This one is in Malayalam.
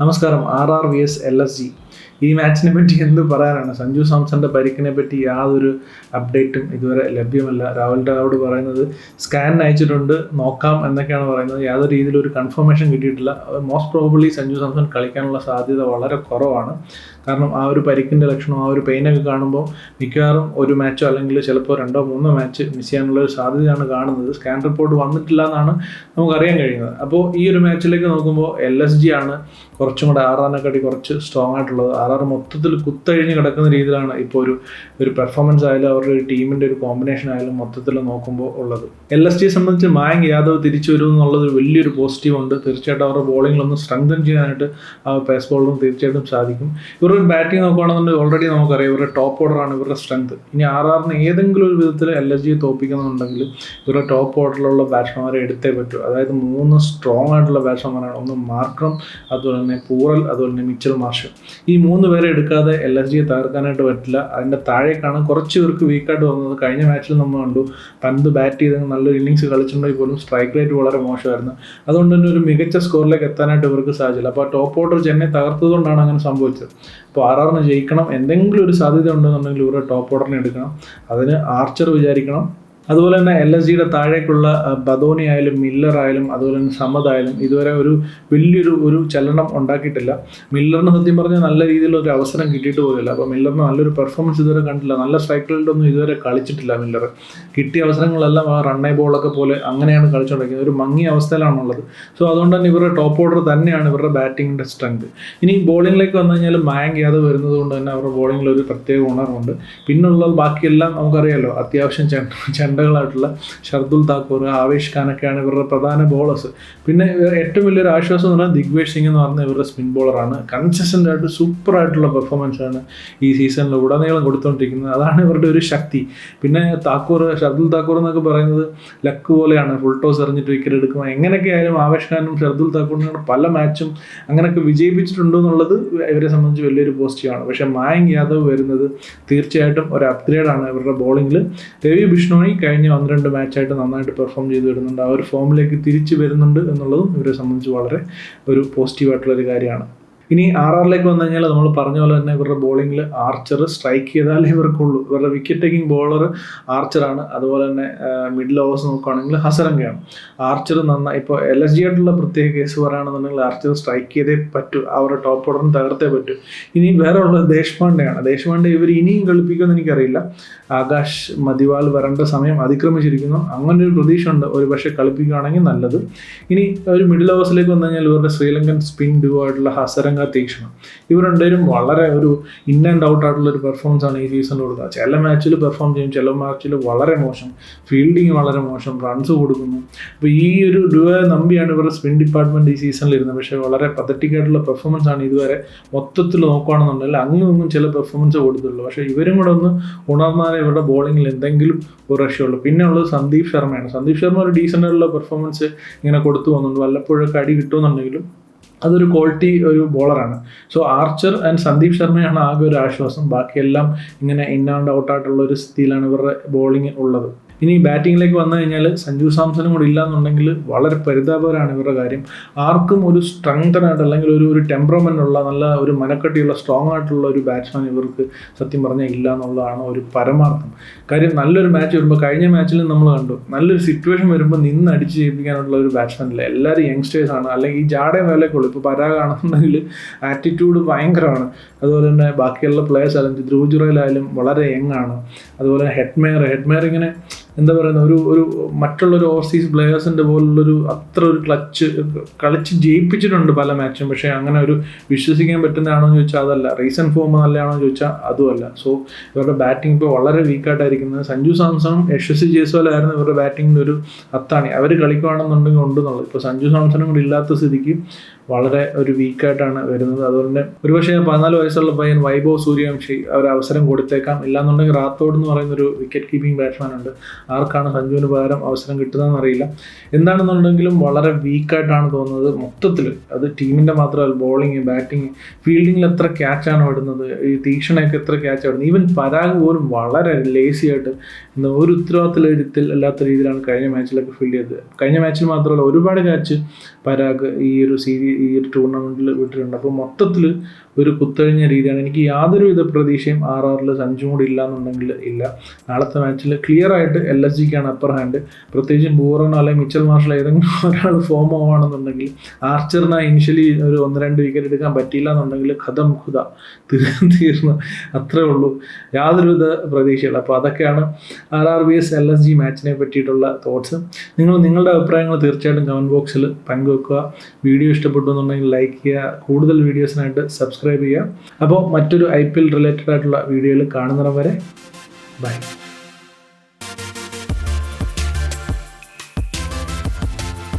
നമസ്കാരം R R V S L S G. ഈ മാച്ചിനെ പറ്റി എന്ത് പറയാനാണ്? സഞ്ജു സാംസന്റെ പരിക്കിനെ പറ്റി യാതൊരു അപ്ഡേറ്റും ഇതുവരെ ലഭ്യമല്ല. രാഹുൽ ഡ്രാവിഡ് പറയുന്നത് സ്കാൻ അയച്ചിട്ടുണ്ട് നോക്കാം എന്നൊക്കെയാണ് പറയുന്നത്. യാതൊരു രീതിയിലും ഒരു കൺഫർമേഷൻ കിട്ടിയിട്ടില്ല. മോസ്റ്റ് പ്രോബബ്ലി സഞ്ജു സാംസൺ കളിക്കാനുള്ള സാധ്യത വളരെ കുറവാണ്. കാരണം ആ ഒരു പരിക്കിന്റെ ലക്ഷണം ആ ഒരു പെയിനൊക്കെ കാണുമ്പോൾ മിക്കവാറും ഒരു മാച്ചോ അല്ലെങ്കിൽ ചിലപ്പോൾ രണ്ടോ മൂന്നോ മാച്ച് മിസ് ചെയ്യാനുള്ള ഒരു സാധ്യതയാണ് കാണുന്നത്. സ്കാൻ റിപ്പോർട്ട് വന്നിട്ടില്ല എന്നാണ് നമുക്കറിയാൻ കഴിയുന്നത്. അപ്പോൾ ഈ ഒരു മാച്ചിലേക്ക് നോക്കുമ്പോൾ എൽ എസ് ജി ആണ് കുറച്ചും കൂടെ ആറാനക്കടി കുറച്ച് സ്ട്രോങ് ആയിട്ടുള്ളത്. ആർ ആർ മൊത്തത്തിൽ കുത്തഴിഞ്ഞ് കിടക്കുന്ന രീതിയിലാണ് ഇപ്പോൾ ഒരു ഒരു പെർഫോമൻസ് ആയാലും അവരുടെ ഒരു ടീമിന്റെ ഒരു കോമ്പിനേഷൻ ആയാലും മൊത്തത്തിൽ നോക്കുമ്പോൾ ഉള്ളത്. എൽ എസ് ടിയെ സംബന്ധിച്ച് മായങ്ക് യാദവ് തിരിച്ചു വരും എന്നുള്ളത് വലിയൊരു പോസിറ്റീവ് ഉണ്ട്. തീർച്ചയായിട്ടും അവരുടെ ബോളിങ്ങിലൊന്ന് സ്ട്രെങ്തൻ ചെയ്യാനായിട്ട് ആ പേസ് ബോളിലും തീർച്ചയായിട്ടും സാധിക്കും. ഇവരുടെ ബാറ്റിംഗ് നോക്കുകയാണെന്നുണ്ടെങ്കിൽ ഓൾറെഡി നമുക്കറിയാം ഇവരുടെ ടോപ്പ് ഓർഡറാണ് ഇവരുടെ സ്ട്രെങ്ത് ഇനി ആർ ആറിന് ഏതെങ്കിലും ഒരു വിധത്തിൽ എൽ എസ് ജിയെ തോപ്പിക്കുന്നുണ്ടെങ്കിൽ ഇവരുടെ ടോപ്പ് ഓർഡറിലുള്ള ബാറ്റ്സ്മാരെ എടുത്തേ പറ്റൂ. അതായത് മൂന്ന് സ്ട്രോങ് ആയിട്ടുള്ള ബാറ്റ്സ്മാരാണ് ഒന്ന് മാർക്രം അതുപോലെ തന്നെ പൂറൽ അതുപോലെ തന്നെ മിച്ചൽ മാർഷൽ. ഈ മൂന്ന് പേരെ എടുക്കാതെ എൽ എസ് ജിയെ തകർക്കാനായിട്ട് പറ്റില്ല. അതിന്റെ താഴേക്കാണ് കുറച്ച് പേർക്ക് വീക്കായിട്ട് വന്നത് കഴിഞ്ഞ മാച്ചിൽ നമ്മൾ കണ്ടു. പന്ത് ബാറ്റ് ചെയ്ത് നല്ലൊരു ഇന്നിങ്സ് കളിച്ചിട്ടുണ്ടെങ്കിൽ പോലും സ്ട്രൈക്ക് റേറ്റ് വളരെ മോശമായിരുന്നു. അതുകൊണ്ട് തന്നെ ഒരു മികച്ച സ്കോറിലേക്ക് എത്താനായിട്ട് ഇവർക്ക് സാധിച്ചില്ല. അപ്പോൾ ടോപ്പ് ഓർഡർ ചെന്നൈ തകർത്തതുകൊണ്ടാണ് അങ്ങനെ സംഭവിച്ചത്. അപ്പോൾ ആർ ആറിന് ജയിക്കണം. എന്തെങ്കിലും ഒരു സാധ്യത ഉണ്ടെന്നുണ്ടെങ്കിൽ ഇവരുടെ ടോപ്പ് ഓർഡറിനെ എടുക്കണം. അതിന് ആർച്ചർ വിചാരിക്കണം. അതുപോലെ തന്നെ എൽ എസ് ജിയുടെ താഴേക്കുള്ള ബദോനി ആയാലും മില്ലർ ആയാലും അതുപോലെ തന്നെ സമദ് ആയാലും ഇതുവരെ ഒരു വലിയൊരു ഒരു ചലനം ഉണ്ടാക്കിയിട്ടില്ല. മില്ലറിന് സത്യം പറഞ്ഞാൽ നല്ല രീതിയിലുള്ള ഒരു അവസരം കിട്ടിയിട്ട് പോകില്ല അപ്പോൾ മില്ലറിന് നല്ലൊരു പെർഫോമൻസ് ഇതുവരെ കണ്ടില്ല നല്ല സ്ട്രൈക്കുകളിലൊന്നും ഇതുവരെ കളിച്ചിട്ടില്ല മില്ലർ കിട്ടിയ അവസരങ്ങളെല്ലാം ആ റണ്ണേ ബോളൊക്കെ പോലെ അങ്ങനെയാണ് കളിച്ചുകൊണ്ടിരിക്കുന്നത് ഒരു മങ്ങിയ അവസ്ഥയിലാണുള്ളത് സോ അതുകൊണ്ട് തന്നെ ഇവരുടെ ടോപ്പ് ഓർഡർ തന്നെയാണ് ഇവരുടെ ബാറ്റിങ്ങിന്റെ സ്ട്രെങ്ത് ഇനി ബോളിങ്ങിലേക്ക് വന്നു കഴിഞ്ഞാൽ മാങ് യാദവ് വരുന്നത് കൊണ്ട് തന്നെ അവരുടെ ബോളിങ്ങിൽ ഒരു പ്രത്യേക ഉണർവുണ്ട്. പിന്നുള്ള ബാക്കിയെല്ലാം നമുക്കറിയാമല്ലോ അത്യാവശ്യം ചെണ്ട ചെണ്ടകളായിട്ടുള്ള ഷർദുൽ താക്കൂർ ആവേശ് ഖാനൊക്കെയാണ് ഇവരുടെ പ്രധാന ബോളേഴ്സ് പിന്നെ ഏറ്റവും വലിയൊരു ആശ്വാസം എന്ന് പറഞ്ഞാൽ ദിഗ്വേഷ് സിംഗ് എന്ന് പറഞ്ഞ ഇവരുടെ സ്പിൻ ബോളറാണ് കൺസിസ്റ്റന്റ് ആയിട്ട് സൂപ്പർ ആയിട്ടുള്ള പെർഫോമൻസാണ് ഈ സീസണിൽ ഉടനീളം കൊടുത്തുകൊണ്ടിരിക്കുന്നത് അതാണ് ഇവരുടെ ഒരു ശക്തി. പിന്നെ താക്കൂർ ഷർദുൽ താക്കൂർ എന്നൊക്കെ പറയുന്നത് ലക്ക് പോലെയാണ്. ഫുൾ ടോസ് എറിഞ്ഞിട്ട് വിക്കറ്റ് എടുക്കുക എങ്ങനെയൊക്കെ ആയാലും ആവേശ് ഖാനും ഷർദുൽ താക്കൂറിനും പല മാച്ചും അങ്ങനെയൊക്കെ വിജയിപ്പിച്ചിട്ടുണ്ട് എന്നുള്ളത് ഇവരെ സംബന്ധിച്ച് വലിയൊരു പോസിറ്റീവാണ് പക്ഷേ മായങ്ക് യാദവ് വരുന്നത് തീർച്ചയായിട്ടും ഒരു അപ്ഗ്രേഡാണ് ഇവരുടെ ബോളിംഗിൽ രവി ബിഷ്ണോയി കഴിഞ്ഞ ഒന്ന് രണ്ട് മാച്ചായിട്ട് നന്നായിട്ട് പെർഫോം ചെയ്ത് വരുന്നുണ്ട്. ആ ഒരു ഫോമിലേക്ക് തിരിച്ചു വരുന്നുണ്ട് എന്നുള്ളതും ഇവരെ സംബന്ധിച്ച് വളരെ ഒരു പോസിറ്റീവായിട്ടുള്ള ഒരു കാര്യമാണ്. ഇനി ആർ ആറിലേക്ക് വന്നു കഴിഞ്ഞാൽ നമ്മൾ പറഞ്ഞ പോലെ തന്നെ ഇവരുടെ ബോളിങ്ങിൽ ആർച്ചർ സ്ട്രൈക്ക് ചെയ്താലേ ഇവർക്കുള്ളൂ. ഇവരുടെ വിക്കറ്റ് ടേക്കിംഗ് ബോളർ ആർച്ചറാണ് അതുപോലെ തന്നെ മിഡിൽ ഓവേഴ്സ് നോക്കുകയാണെങ്കിൽ ഹസരംഗയാണ്. ആർച്ചർ നന്നായി ഇപ്പോൾ എൽ എസ് ജി ആയിട്ടുള്ള പ്രത്യേക കേസ് പറയുകയാണെന്നുണ്ടെങ്കിൽ ആർച്ചർ സ്ട്രൈക്ക് ചെയ്തേ പറ്റൂ. അവരുടെ ടോപ്പ് ഓർഡറിന് തകർത്തേ പറ്റൂ. ഇനി വേറെ ഉള്ളത് ദേശ്പാണ്ഡെയാണ്. ദേശ്പാണ്ഡെ ഇവർ ഇനിയും കളിപ്പിക്കുമെന്ന് എനിക്കറിയില്ല. ആകാശ് മതിവാൾ വരേണ്ട സമയം അതിക്രമിച്ചിരിക്കുന്നു. അങ്ങനെ ഒരു പ്രതീക്ഷ ഉണ്ട് ഒരു പക്ഷേ കളിപ്പിക്കുകയാണെങ്കിൽ നല്ലത്. ഇനി ഒരു മിഡിൽ ഓവേഴ്സിലേക്ക് വന്നു കഴിഞ്ഞാൽ ഇവരുടെ ശ്രീലങ്കൻ സ്പിൻ ഡ്യൂ ആയിട്ടുള്ള ഹസരംഗ തീക്ഷണം ഇവർ രണ്ടുപേരും വളരെ ഒരു ഇൻ ആൻഡ് ഔട്ട് ആയിട്ടുള്ള ഒരു പെർഫോമൻസ് ആണ് ഈ സീസണിൽ കൊടുക്കുക. ചില മാച്ചിൽ പെർഫോം ചെയ്യും ചില മാച്ചിൽ വളരെ മോശം. ഫീൽഡിങ് വളരെ മോശം റൺസ് കൊടുക്കുന്നു. അപ്പോൾ ഈ ഒരു ഡുവ നമ്പിയാണ് ഇവരുടെ സ്പിൻ ഡിപ്പാർട്ട്മെന്റ് ഈ സീസണിൽ ഇരുന്നത്. പക്ഷേ വളരെ പതറ്റിക് ആയിട്ടുള്ള പെർഫോമൻസ് ആണ് ഇതുവരെ മൊത്തത്തിൽ നോക്കുകയാണെന്നുണ്ടെങ്കിൽ അങ്ങും ഇങ്ങും ചില പെർഫോമൻസ് കൊടുത്തുള്ളൂ. പക്ഷേ ഇവരും കൂടെ ഒന്ന് ഉണർന്നാലേ ഇവരുടെ ബോളിങ്ങിൽ എന്തെങ്കിലും ഒരു രക്ഷയുള്ളൂ പിന്നെ ഉള്ളത് സന്ദീപ് ശർമ്മയാണ്. സന്ദീപ് ശർമ്മ ഒരു ഡീസന്റ് ആയിട്ടുള്ള പെർഫോമൻസ് ഇങ്ങനെ കൊടുത്തു വന്നുണ്ട് വല്ലപ്പോഴൊക്കെ അടി കിട്ടുമെന്നുണ്ടെങ്കിലും അതൊരു ക്വാളിറ്റി ഒരു ബോളറാണ് സോ ആർച്ചർ ആൻഡ് സന്ദീപ് ശർമ്മയാണ് ആകെ ഒരു ആശ്വാസം. ബാക്കിയെല്ലാം ഇങ്ങനെ ഇൻ ആൻഡ് ഔട്ട് ആയിട്ടുള്ള ഒരു സ്ഥിതിയിലാണ് ഇവരുടെ ബോളിംഗ് ഉള്ളത്. ഇനി ബാറ്റിങ്ങിലേക്ക് വന്നു കഴിഞ്ഞാൽ സഞ്ജു സാംസണും കൂടി ഇല്ലാന്നുണ്ടെങ്കിൽ വളരെ പരിതാപകരമാണ് ഇവരുടെ കാര്യം. ആർക്കും ഒരു സ്ട്രെങ്തനായിട്ട് അല്ലെങ്കിൽ ഒരു ഒരു ടെമ്പറമെന്റ് ഉള്ള നല്ല ഒരു മനക്കട്ടിയുള്ള സ്ട്രോങ് ആയിട്ടുള്ള ഒരു ബാറ്റ്സ്മാൻ ഇവർക്ക് സത്യം പറഞ്ഞാൽ ഇല്ല എന്നുള്ളതാണ് ഒരു പരമാർത്ഥം. കാര്യം നല്ലൊരു മാച്ച് വരുമ്പോൾ കഴിഞ്ഞ മാച്ചിൽ നമ്മൾ കണ്ടു. നല്ലൊരു സിറ്റുവേഷൻ വരുമ്പോൾ നിന്ന് അടിച്ച് ജയിപ്പിക്കാനുള്ള ഒരു ബാറ്റ്സ്മാൻ ഇല്ല. എല്ലാവരും യങ്സ്റ്റേഴ്സ് ആണ്. അല്ലെങ്കിൽ ഈ ജാടെ വേലക്കുള്ളൂ ഇപ്പോൾ പരാഗാണെന്നുണ്ടെങ്കിൽ ആറ്റിറ്റ്യൂഡ് ഭയങ്കരമാണ്. അതുപോലെ തന്നെ ബാക്കിയുള്ള പ്ലേയേഴ്സ് ആയാലും ധ്രുവ് ജുറയിലായാലും വളരെ യങ് ആണ്. അതുപോലെ ഹെഡ്മെയർ. ഹെഡ്മെയർ ഇങ്ങനെ എന്താ പറയുന്ന ഒരു ഒരു മറ്റുള്ളൊരു ഓവർസീസ് പ്ലെയേഴ്സിന്റെ പോലുള്ളൊരു അത്ര ഒരു ക്ലച്ച് കളിച്ച് ജയിപ്പിച്ചിട്ടുണ്ട് പല മാച്ചും പക്ഷേ അങ്ങനെ ഒരു വിശ്വസിക്കാൻ പറ്റുന്നതാണോ എന്ന് ചോദിച്ചാൽ അതല്ല. റീസെന്റ് ഫോം നല്ലതാണോ എന്ന് ചോദിച്ചാൽ അതുമല്ല. സോ ഇവരുടെ ബാറ്റിംഗ് ഇപ്പോൾ വളരെ വീക്കായിട്ടായിരിക്കുന്നത് സഞ്ജു സാംസണും യശസ്വി ജയ്സ്വാലായിരുന്നു ഇവരുടെ ബാറ്റിങ്ങിന്റെ ഒരു അത്താണി. അവർ കളിക്കുകയാണെന്നുണ്ടെങ്കിൽ ഉണ്ടെന്നുള്ളത് ഇപ്പോൾ സഞ്ജു സാംസണും കൂടി ഇല്ലാത്ത സ്ഥിതിക്ക് വളരെ ഒരു വീക്കായിട്ടാണ് വരുന്നത്. അതുകൊണ്ട് ഒരുപക്ഷെ പതിനാല് വയസ്സുള്ള പയ്യൻ വൈഭവ് സൂര്യവംശി അവർ അവസരം കൊടുത്തേക്കാം. ഇല്ലാന്നുണ്ടെങ്കിൽ റാത്തോഡ് എന്ന് പറയുന്ന ഒരു വിക്കറ്റ് കീപ്പിംഗ് ബാറ്റ്സ്മാൻ ഉണ്ട്. ആർക്കാണ് സഞ്ജുവിന് പകരം അവസരം കിട്ടുന്നതെന്ന് അറിയില്ല. എന്താണെന്നുണ്ടെങ്കിലും വളരെ വീക്കായിട്ടാണ് തോന്നുന്നത്. മൊത്തത്തിൽ അത് ടീമിന്റെ മാത്രമല്ല ബോളിങ് ബാറ്റിങ് ഫീൽഡിങ്ങിൽ എത്ര ക്യാച്ചാണ് വിടുന്നത് ഈ തീക്ഷണയൊക്കെ എത്ര ക്യാച്ച് വിടുന്നത് ഈവൻ പരാഗ് പോലും വളരെ ലേസി ആയിട്ട് എന്താ ഒരു ഉത്തരവാദിത്തത്തിൽ അല്ലാത്ത രീതിയിലാണ് കഴിഞ്ഞ മാച്ചിലൊക്കെ ഫീൽഡ് ചെയ്തത്. കഴിഞ്ഞ മാച്ചിൽ മാത്രമല്ല ഒരുപാട് ക്യാച്ച് പരാഗ് ഈ ഒരു സീരീസ് ഈ ഒരു ടൂർണമെന്റിൽ വിട്ടിട്ടുണ്ട്. അപ്പോൾ മൊത്തത്തിൽ ഒരു കുത്തഴിഞ്ഞ രീതിയാണ്. എനിക്ക് യാതൊരുവിധ പ്രതീക്ഷയും ആർ ആറിൽ സഞ്ജു കൂടി ഇല്ല. എന്നുണ്ടെങ്കിൽ ഇല്ല നാളത്തെ മാച്ചിൽ ക്ലിയർ ആയിട്ട് എൽ എസ് ജിക്കാണ് അപ്പർ ഹാൻഡ് പ്രത്യേകിച്ചും ബൂറണോ അല്ലെങ്കിൽ മിച്ചൽ മാർഷൽ ഏതെങ്കിലും ഒരാൾ ഫോം ആവുകയാണെന്നുണ്ടെങ്കിൽ ആർച്ചറിന് ഇനിഷ്യലി ഒരു ഒന്ന് രണ്ട് വിക്കറ്റ് എടുക്കാൻ പറ്റിയില്ല എന്നുണ്ടെങ്കിൽ ഖതം ഖുദ. തീർന്നു അത്രേ ഉള്ളൂ. യാതൊരുവിധ പ്രതീക്ഷയില്ല അപ്പോൾ അതൊക്കെയാണ് R R B S L S G മാച്ചിനെ പറ്റിയിട്ടുള്ള തോട്ട്സ് നിങ്ങൾ നിങ്ങളുടെ അഭിപ്രായങ്ങൾ തീർച്ചയായിട്ടും കമന്റ് ബോക്സിൽ പങ്കുവെക്കുക. വീഡിയോ ഇഷ്ടപ്പെട്ടു എന്നുണ്ടെങ്കിൽ ലൈക്ക് ചെയ്യുക. കൂടുതൽ വീഡിയോസിനായിട്ട് സബ്സ്ക്രൈബ് ചെയ്യുക. അപ്പോൾ മറ്റൊരു ഐ പി എൽ റിലേറ്റഡ് ആയിട്ടുള്ള വീഡിയോയിൽ കാണുന്നിടം വരെ ബൈ